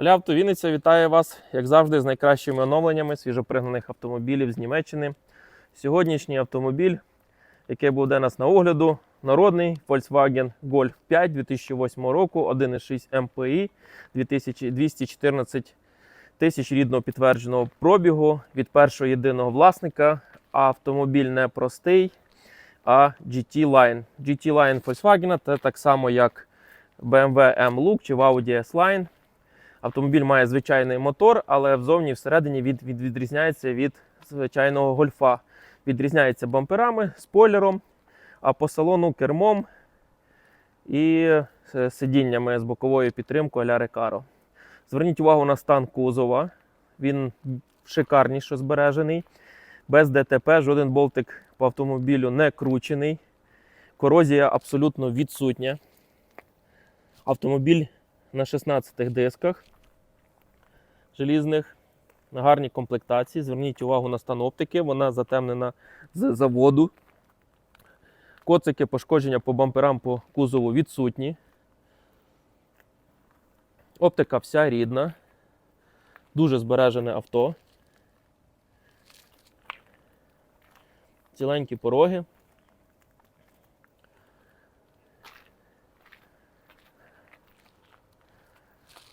Оля Авто Вінниця вітає вас, як завжди, з найкращими оновленнями свіжопригнаних автомобілів з Німеччини. Сьогоднішній автомобіль, який буде у нас на огляду, народний Volkswagen Golf 5 2008 року, 1,6 MPI, 2214 тисяч рідного підтвердженого пробігу від першого єдиного власника. Автомобіль не простий, а GT Line. GT Line Volkswagen це так само, як BMW M-Look чи Audi S-Line. Автомобіль має звичайний мотор, але взовні всередині від, від, відрізняється від звичайного гольфа. Відрізняється бамперами, спойлером, а по салону кермом і е, сидіннями з боковою підтримкою а-ля Recaro. Зверніть увагу на стан кузова. Він шикарніше збережений. Без ДТП, жоден болтик по автомобілю не кручений. Корозія абсолютно відсутня. Автомобіль на 16 дисках желізних, на гарній комплектації. Зверніть увагу на стан оптики, вона затемнена з заводу. Коцики пошкодження по бамперам по кузову відсутні. Оптика вся рідна. Дуже збережене авто. Ціленькі пороги.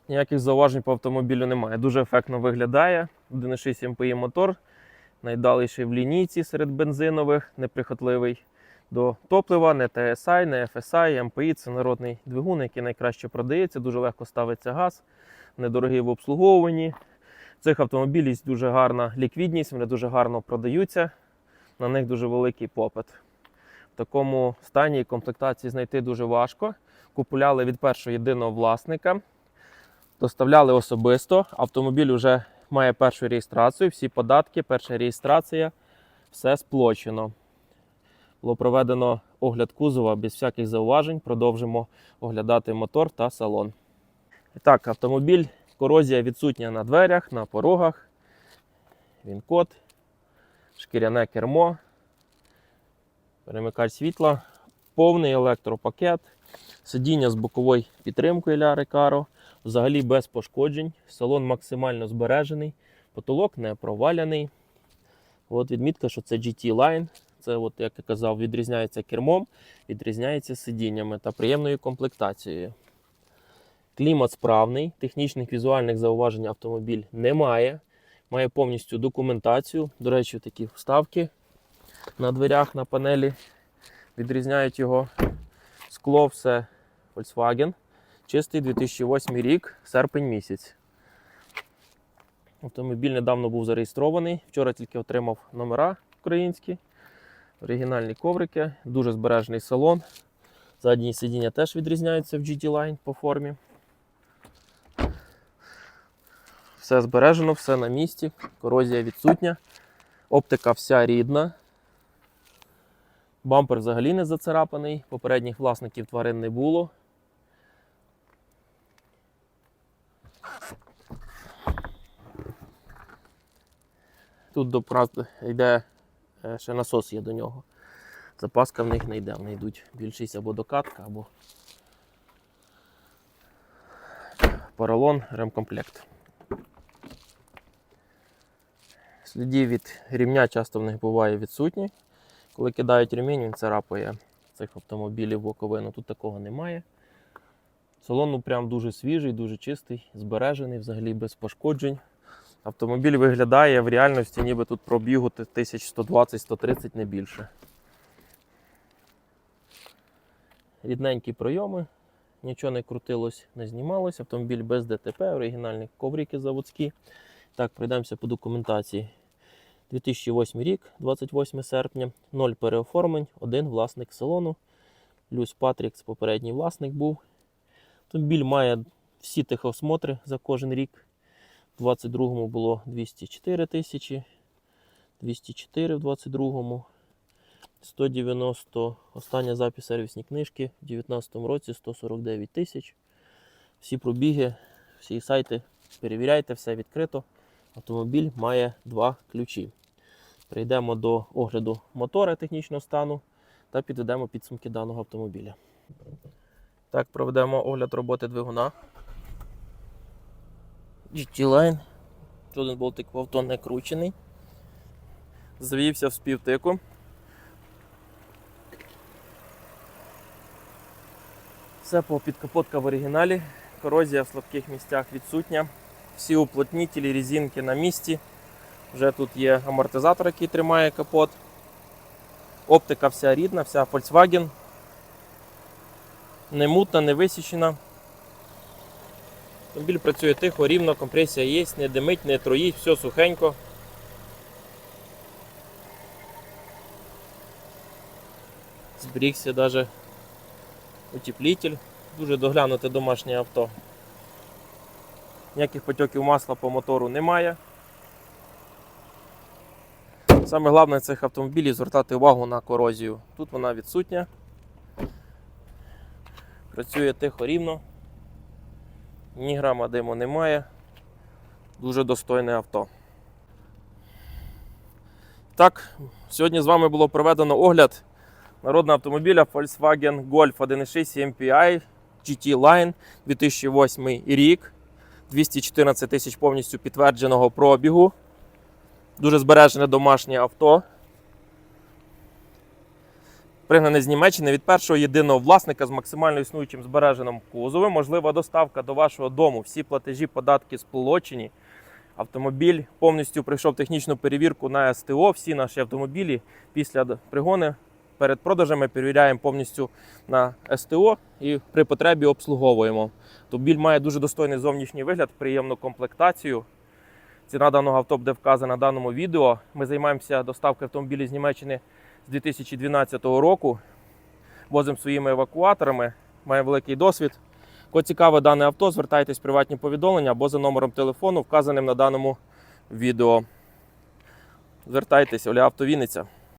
Ніяких зауважень по автомобілю немає. Дуже ефектно виглядає. 1,6 MPI мотор, найдаліший в лінійці серед бензинових, неприхотливий до топлива, не TSI, не FSI, MPI це народний двигун, який найкраще продається, дуже легко ставиться газ, недорогий в обслуговуванні. Цих автомобілів дуже гарна ліквідність, вони дуже гарно продаються, на них дуже великий попит. В такому стані комплектації знайти дуже важко. Купуляли від першого єдиного власника. Доставляли особисто. Автомобіль вже має першу реєстрацію, всі податки, перша реєстрація, все сплочено. Було проведено огляд кузова без всяких зауважень. Продовжимо оглядати мотор та салон. І так, автомобіль, корозія відсутня на дверях, на порогах. Він код, шкіряне кермо, перемикач світла, повний електропакет, сидіння з боковою підтримкою для Recaro. Взагалі без пошкоджень. Салон максимально збережений, потолок не проваляний. От відмітка, що це GT Line. Це, от, як я казав, відрізняється кермом, відрізняється сидіннями та приємною комплектацією. Клімат справний, технічних візуальних зауважень автомобіль немає. Має повністю документацію. До речі, такі вставки на дверях на панелі відрізняють його. Скло все Volkswagen. Чистий 2008 рік, серпень місяць. Автомобіль недавно був зареєстрований. Вчора тільки отримав номера українські, оригінальні коврики, дуже збережений салон. Задні сидіння теж відрізняються в GT Line по формі. Все збережено, все на місці, корозія відсутня, оптика вся рідна. Бампер взагалі не зацарапаний, попередніх власників тварин не було. Тут до правди йде е, ще насос є до нього. Запаска в них не йде, вони йдуть більшість або докатка, або поролон, ремкомплект. Слідів від рівня часто в них буває відсутні. Коли кидають ремінь, він царапає цих автомобілів боковину. Тут такого немає. Салон ну, прям дуже свіжий, дуже чистий, збережений, взагалі без пошкоджень. Автомобіль виглядає в реальності, ніби тут пробігу 1120-130 не більше. Рідненькі пройоми, нічого не крутилось, не знімалось. Автомобіль без ДТП, оригінальні коврики заводські. Так, пройдемося по документації. 2008 рік, 28 серпня, 0 переоформлень, один власник салону. Люсь Патрікс, попередній власник був. Автомобіль має всі техосмотри за кожен рік. У 22-му було 204 тисячі, 204 в 22-му, 190 остання запис сервісні книжки в 2019 році 149 тисяч. Всі пробіги, всі сайти перевіряйте, все відкрито. Автомобіль має два ключі. Прийдемо до огляду мотора технічного стану та підведемо підсумки даного автомобіля. Так, проведемо огляд роботи двигуна. GT-Line. Жоден болтик в авто не кручений. Завівся в співтику. Все по підкапотка в оригіналі. Корозія в слабких місцях відсутня. Всі уплотнітелі, резинки на місці. Вже тут є амортизатор, який тримає капот. Оптика вся рідна, вся Volkswagen. Не мутна, не висічена. Автомобіль працює тихо, рівно, компресія є, не димить, не троїть, все сухенько. Зберігся навіть утеплитель. Дуже доглянуте домашнє авто. Ніяких потьоків масла по мотору немає. Саме головне цих автомобілів звертати увагу на корозію. Тут вона відсутня. Працює тихо рівно. Ні грама диму немає. Дуже достойне авто. Так, сьогодні з вами було проведено огляд народного автомобіля Volkswagen Golf 1.6 MPI GT Line 2008 рік. 214 тисяч повністю підтвердженого пробігу. Дуже збережене домашнє авто. Пригнане з Німеччини від першого єдиного власника з максимально існуючим збереженим кузовом. Можлива доставка до вашого дому. Всі платежі, податки сплочені. Автомобіль повністю пройшов технічну перевірку на СТО. Всі наші автомобілі після пригони перед продажами перевіряємо повністю на СТО і при потребі обслуговуємо. Автомобіль має дуже достойний зовнішній вигляд, приємну комплектацію. Ціна даного авто буде вказана в даному відео. Ми займаємося доставкою автомобілів з Німеччини з 2012 року. Возимо своїми евакуаторами, має великий досвід. Кого цікаве дане авто, звертайтесь в приватні повідомлення або за номером телефону, вказаним на даному відео. Звертайтесь, Оля Авто Вінниця.